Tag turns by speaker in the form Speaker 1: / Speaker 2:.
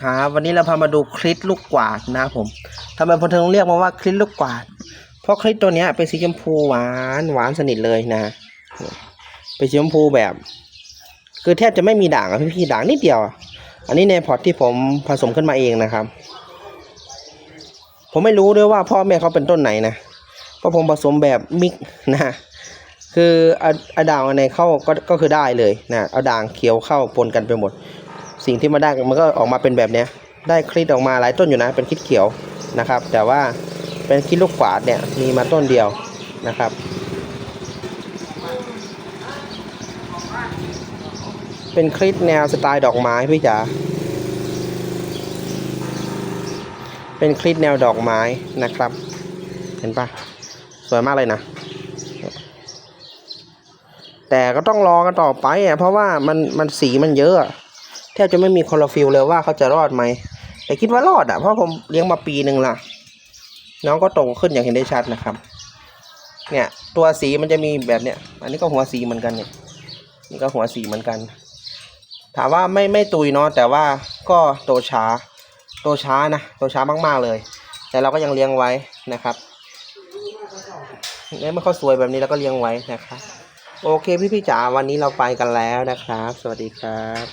Speaker 1: ครับวันนี้เราพามาดูคลิปลูกกวาดนะครับผมทำไมพอเธงเรียกมาว่าคลิปลูกกวาด เพราะคลิปตัวนี้เป็นสีชมพูหวานหวานสนิทเลยนะ เป็นสีชมพูแบบ คือแทบจะไม่มีด่างอะพี่ๆด่างนิดเดียว อันนี้ในพอร์ตที่ผมผสมขึ้นมาเองนะครับ ผมไม่รู้ด้วยว่าพ่อแม่เขาเป็นต้นไหนนะเพราะผมผสมแบบมิกนะคือเอาเอาด่างอันไหนเข้าก็ก็คือได้เลยนะเอาด่างเขียวเข้าปนกันไปหมด สิ่งที่มาได้มันก็ออกมาเป็นแบบเนี้ย ได้คลิปออกมาหลายต้นอยู่นะ เป็นคลิปเขียวนะครับ แต่ว่าเป็นคลิปลูกกวาดเนี่ยมีมาต้นเดียวนะครับเป็นคลิปแนวสไตล์ดอกไม้พี่จ๋า เป็นคลิปแนวดอกไม้นะครับ เห็นปะสวยมากเลยนะ แต่ก็ต้องรอกันต่อไปอะเพราะว่ามันมันสีมันเยอะ แทบจะไม่มีคอโรฟิลเลยว่าเขาจะรอดไหม แต่คิดว่ารอดอะ เพราะผมเลี้ยงมาปีหนึ่งละน้องก็โตขึ้นอย่างเห็นได้ชัดนะครับ เนี่ย ตัวสีมันจะมีแบบเนี้ย อันนี้ก็หัวสีเหมือนกันเนี่ย นี่ก็หัวสีเหมือนกัน ถามว่าไม่ไม่ตุยเนาะแต่ว่าก็โตช้า โตช้านะ โตช้ามากๆเลย แต่เราก็ยังเลี้ยงไว้นะครับเนี่ยเมื่อเขาสวยแบบนี้เราก็เลี้ยงไว้นะครับ โอเคพี่พี่จ๋าวันนี้เราไปกันแล้วนะครับ สวัสดีครับ